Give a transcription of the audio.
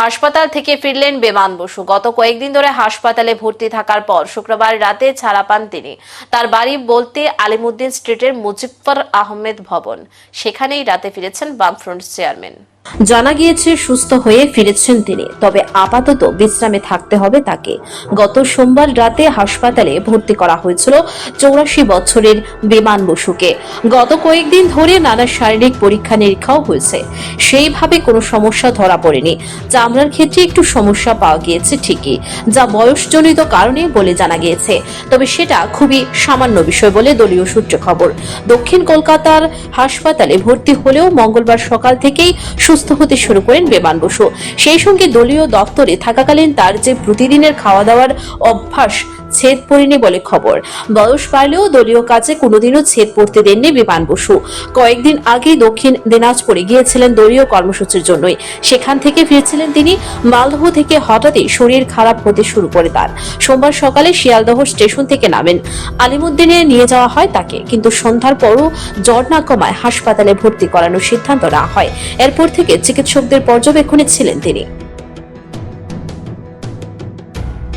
হাসপাতাল থেকে ফিরলেন বেমান বসু। গত কয়েকদিন ধরে হাসপাতালে ভর্তি থাকার পর শুক্রবার রাতে ছাড়া পান তিনি। তার বাড়ি বলতে আলিমুদ্দিন স্ট্রিটের মুজিফর আহমেদ ভবন। সেখানেই রাতে ফিরেছেন বামফ্রন্ট চেয়ারম্যান। জানা গিয়েছে, সুস্থ হয়ে ফিরেছেন তিনি। তবে আপাতত বিশ্রামে থাকতে হবে তাকে। গত সোমবার রাতে হাসপাতালে ভর্তি করা হয়েছিল চৌরাশি বছরের বিমান বসুকে। গত কয়েকদিন ধরে নানা শারীরিক পরীক্ষা নিরীক্ষাও হয়েছে। সেইভাবে কোনো সমস্যা ধরা পড়েনি। চামড়ার ক্ষেত্রে একটু সমস্যা পাওয়া গিয়েছে ঠিকই, যা বয়সজনিত কারণে বলে জানা গিয়েছে। তবে সেটা খুবই সামান্য বিষয় বলে দলীয় সূত্রে খবর। দক্ষিণ কলকাতার হাসপাতালে ভর্তি হলেও মঙ্গলবার সকাল থেকেই সুস্থ হতে শুরু করেন বেমান বসু। সেই সঙ্গে দলীয় দপ্তরে থাকাকালীন তার যে প্রতিদিনের খাওয়া দাওয়ার অভ্যাস ছেদ পড়েনি বলে খবর। বয়স বাড়লেও দলীয় কাজে কোনোদিনও ছেদ পড়তে দেননি বিমান বসু। কয়েকদিন আগে দক্ষিণ দিনাজপুরে গিয়েছিলেন দলীয় কর্মসূচির জন্যই। সেখান থেকে ফিরছিলেন তিনি। মালদহ থেকে হঠাৎই শরীর খারাপ হতে শুরু করে তার। সোমবার সকালে শিয়ালদহ স্টেশন থেকে নামেন। আলিমুদ্দিনে নিয়ে যাওয়া হয় তাকে, কিন্তু সন্ধ্যার পরও জ্বর না কমায় হাসপাতালে ভর্তি করানোর সিদ্ধান্ত নেওয়া হয়। এরপর থেকে চিকিৎসকদের পর্যবেক্ষণে ছিলেন তিনি।